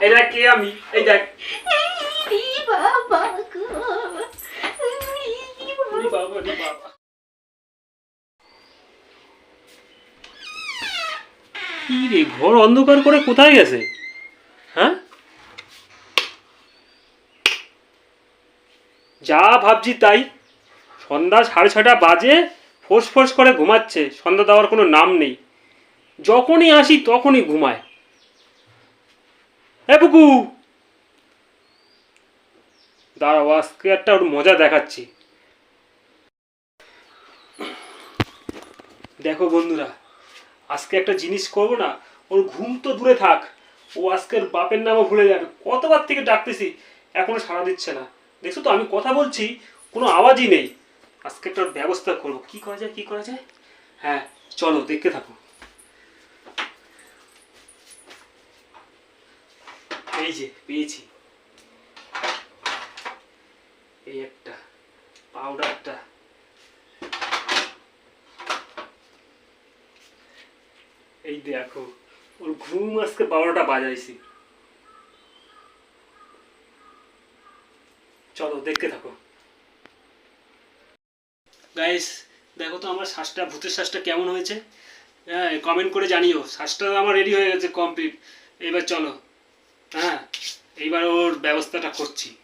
এটা কে আমি এই দেখ কি ঘর অন্ধকার করে কোথায় গেছে? হ্যাঁ? যা ভাবছি তাই। সন্ধ্যা সাড়ে ছটা বাজে, ফোঁস ফোঁস করে ঘুমাচ্ছে। সন্ধ্যা দেওয়ার কোনো নাম নেই। যখনই আসি তখনই ঘুমায়। এ বুকু। দাঁড়াও, আজকে একটা ওর মজা দেখাচ্ছি। দেখো বন্ধুরা, আজকে একটা জিনিস করব না, ওর ঘুম তো দূরে থাক। ও আজকের বাপের নামও ভুলে যাবে। কতবার থেকে ডাকতেছি, এখনও সাড়া দিচ্ছে না। দেখছ তো, আমি কথা বলছি, কোনো আওয়াজই নেই। আজকে একটা ব্যবস্থা করব। কি করা যায়, কি করা যায়? হ্যাঁ চলো, দেখতে থাকো। যে পেয়েছি। এই একটা পাউডারটা এই দেখো, ওর ঘুম আজকে বারোটা বাজাইছি। চলো, দেখতে থাকো। গাইস দেখো তো আমার শ্বাসটা, ভূতের শ্বাসটা কেমন হয়েছে? হ্যাঁ কমেন্ট করে জানিও। শ্বাসটা আমার রেডি হয়ে গেছে কমপ্লিট এবার চলো। হ্যাঁ এইবার ওর ব্যবস্থাটা করছি।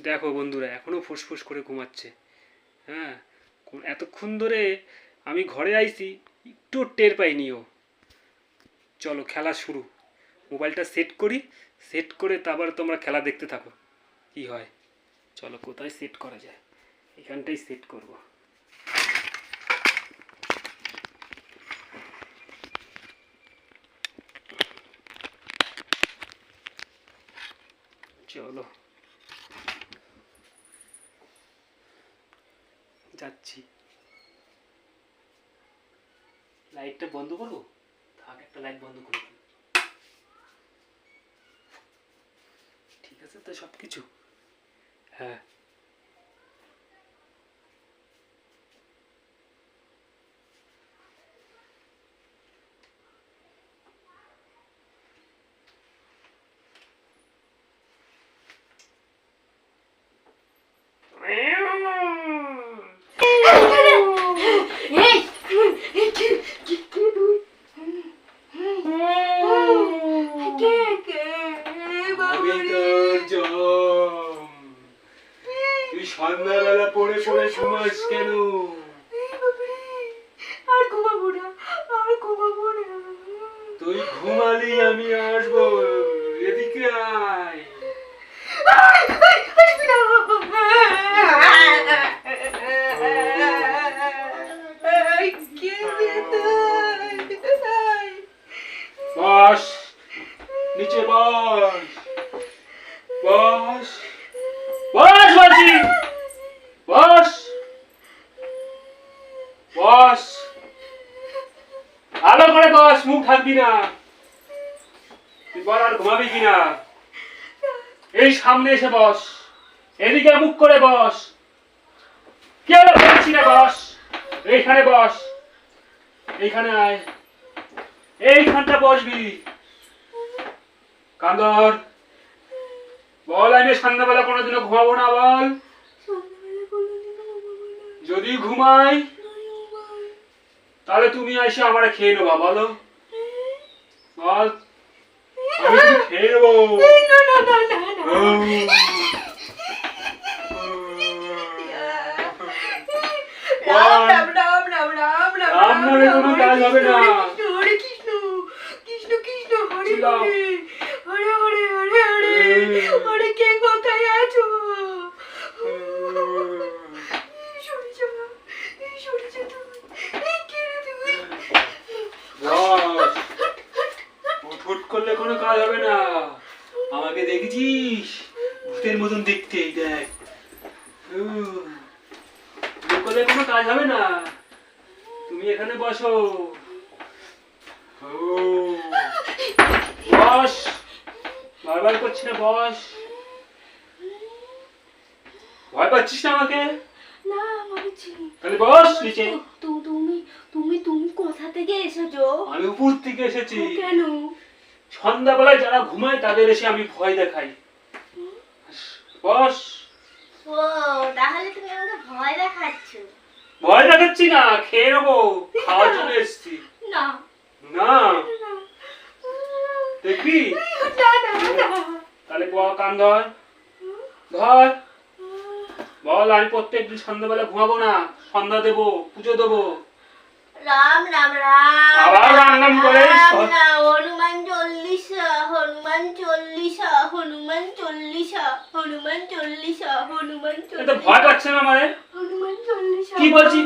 দেখো বন্ধুরা, এখনও ফুসফুস করে ঘুমাচ্ছে। হ্যাঁ এতক্ষণ ধরে আমি ঘরে আইছি, একটু টের পাইনি ও। চলো, খেলা শুরু। মোবাইলটা সেট করি, সেট করে তারপরে তোমরা খেলা দেখতে থাকো। কি হয়? চলো, কোথায় সেট করা যায়? এখানটাই সেট করব। চলো যাচ্ছি। লাইটটা বন্ধ করব? থাক, একটা লাইট বন্ধ করে ঠিক আছে তো সব কিছু হ্যাঁ এই কে কে কে তুই কে কে আমি তোর জম তুই সন্ধ্যাবেলা পড়ে পড়ে ঘুমাস কেন? আর ঘুমাবো না আর ঘুমাবো না। তুই ঘুমালি আমি আসব। এদিকে আয়? বস নিচে বস। বস। বস বলছি বস বস ভালো করে বস মুখ থাকবি না। তুই বল আর ঘুমাবি কিনা এই সামনে এসে বস। এদিকে মুখ করে বস। কে বলছি না বস? এইখানে বস। এইখানে আয়। এইখানটা বসবি। কান্দর। বল, আমি সন্ধ্যাবেলা কোনোদিনও ঘুমাবো না, বল। যদি ঘুমাই, তাহলে তুমি এসে আমারে খেয়ে নেবা, বলো। বল আমি তুমি খেয়ে নেব এই, না, না, না, না, না। রাম, রাম, রাম, রাম, রাম, রাম, রাম নামে কোনো হরে কাজ হবে না। কৃষ্ণ, হরে কৃষ্ণ, কৃষ্ণ কৃষ্ণ, হরে ছিলাম। হরে, হরে হরে, হরে হরে, হরে কে কোথায় আছো? সরে যা, এই সরে যা তুমি। এই কে রে তুমি? বস উঠফুট করলে কোনো কাজ হবে না আমাকে দেখেছিস ভূতের মতন দেখতে এই দেখ উম, করলে কোনো কাজ হবে না। তুমি এখানে বসো। বস। বারবার করছি না বস। ভয় পাচ্ছিস না আমাকে? না বলছি তাহলে বস নিচে। তুমি তুমি তুমি কোথা থেকে এসেছ? আমি উপর থেকে এসেছি। কেন? সন্ধ্যাবেলায় যারা ঘুমায় তাদের এসে আমি ভয় দেখাই। বস। ও তাহলে তুমি আমাকে ভয় দেখাচ্ছ। ভয় দেখাচ্ছি না খেয়ে নেব খাওয়ার জন্য এসছি। না। না। দেখবি? তাহলে বল কান ধর। ধর। বল আমি প্রত্যেকদিন সন্ধ্যাবেলা ঘুমাবো না সন্ধ্যা দেবো পুজো দেবো। রাম রাম রাম। আবার রাম রাম করে রাম সব- না হনুমান চল্লিশা হনুমান চল্লিশা হনুমান চল্লিশা হনুমান চল্লিশা হনুমান এটা চল্লিশা ভয় পাচ্ছে না মানে হনুমান চল্লিশা কি বলছি?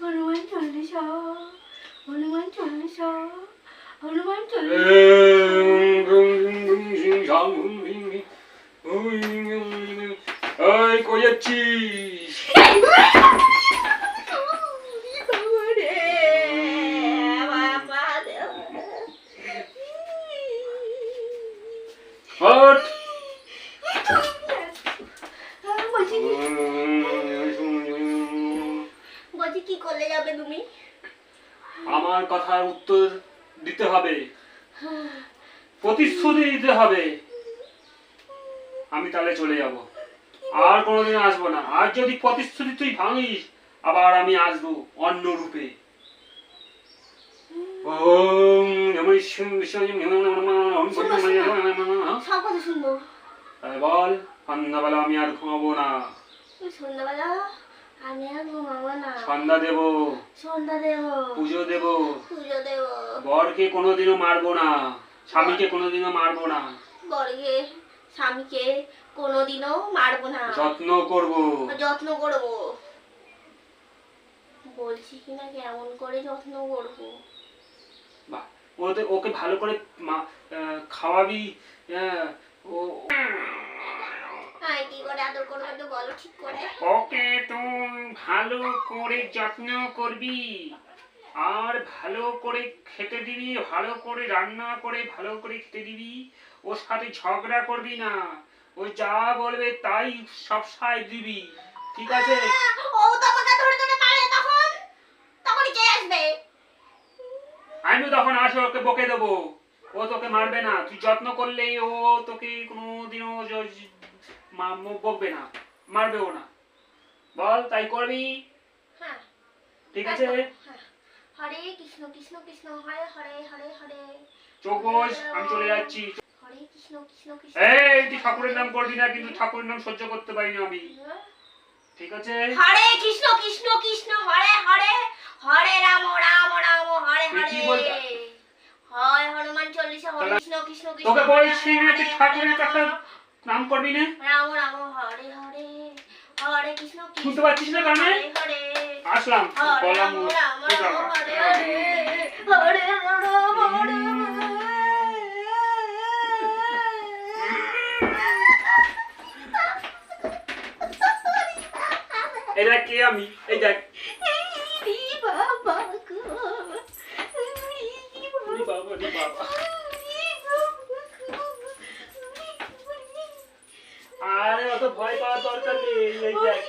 হনুমান চল্লিশা হনুমান চল্লিশা হনুমান চল্লিশা। কই যাচ্ছিস? বাবা কথার উত্তর দিতে হবে। প্রতিশ্রুতি দিতে হবে। আমি তাহলে চলে যাব। আর কোনোদিন আসব না। আর যদি প্রতিশ্রুতি তুই ভাঙিস আবার আমি আসব অন্য রূপে। ওম বল সন্ধ্যাবেলা আমি আর ঘুমাবো না। সন্ধ্যাবেলা সন্ধ্যা দেব। সন্ধ্যা দেবো। পুজো দেব। পুজো দেবো। বরকে কোনোদিনও মারবো না। স্বামীকে কোনোদিনও মারবো না। বর্গে স্বামীকে কোনোদিনও মারবো না। যত্ন করব। যত্ন করব। বলছি কিনা কেমন করে যত্ন করব? বাহ, ওদের ওকে ভালো করে খাওয়াবি ও কি করে আদর করব একটু বলো ঠিক করে। ভালো করে যত্ন করবি। আর ভালো করে খেতে দিবি ভালো করে রান্না করে ভালো করে খেতে দিবি। ওর সাথে ঝগড়া করবি না। ও যা বলবে তাই সব সাই দিবি। ঠিক আছে? ও তো আমাকে ধরে ধরে মারে তখন। তখনই কে আসবে? আমি তখন আসো ওকে বকে দেবো। ও তোকে মারবে না। তুই যত্ন করলেই ও তোকে কোনোদিনও বকবে না। মারবেও না। বল তাই করবি? হ্যাঁ। ঠিক আছে? হ্যাঁ। হরে কৃষ্ণ কৃষ্ণ কৃষ্ণ হরে হরে হরে হরে। চোখ আমি চলে যাচ্ছি। হরে কৃষ্ণ কৃষ্ণ কৃষ্ণ। এই তুই ঠাকুরের নাম করবি না কিন্তু ঠাকুরের নাম সহ্য করতে পারি না আমি ঠিক আছে? হরে কৃষ্ণ কৃষ্ণ কৃষ্ণ হরে হরে। হরে রাম রাম রাম হরে হরে। হয় হনুমান চল্লিশা হরে কৃষ্ণ কৃষ্ণ কৃষ্ণ তোকে বলছি হরে না তুই ঠাকুরের কথা নাম করবি না? রাম রাম হরে হরে। শুনতে পাচ্ছিস না কানে? আসলাম বললাম এটা কে আমি? এই দেখ। আরে অত ভয় পাওয়ার দরকার নেই এই দেখ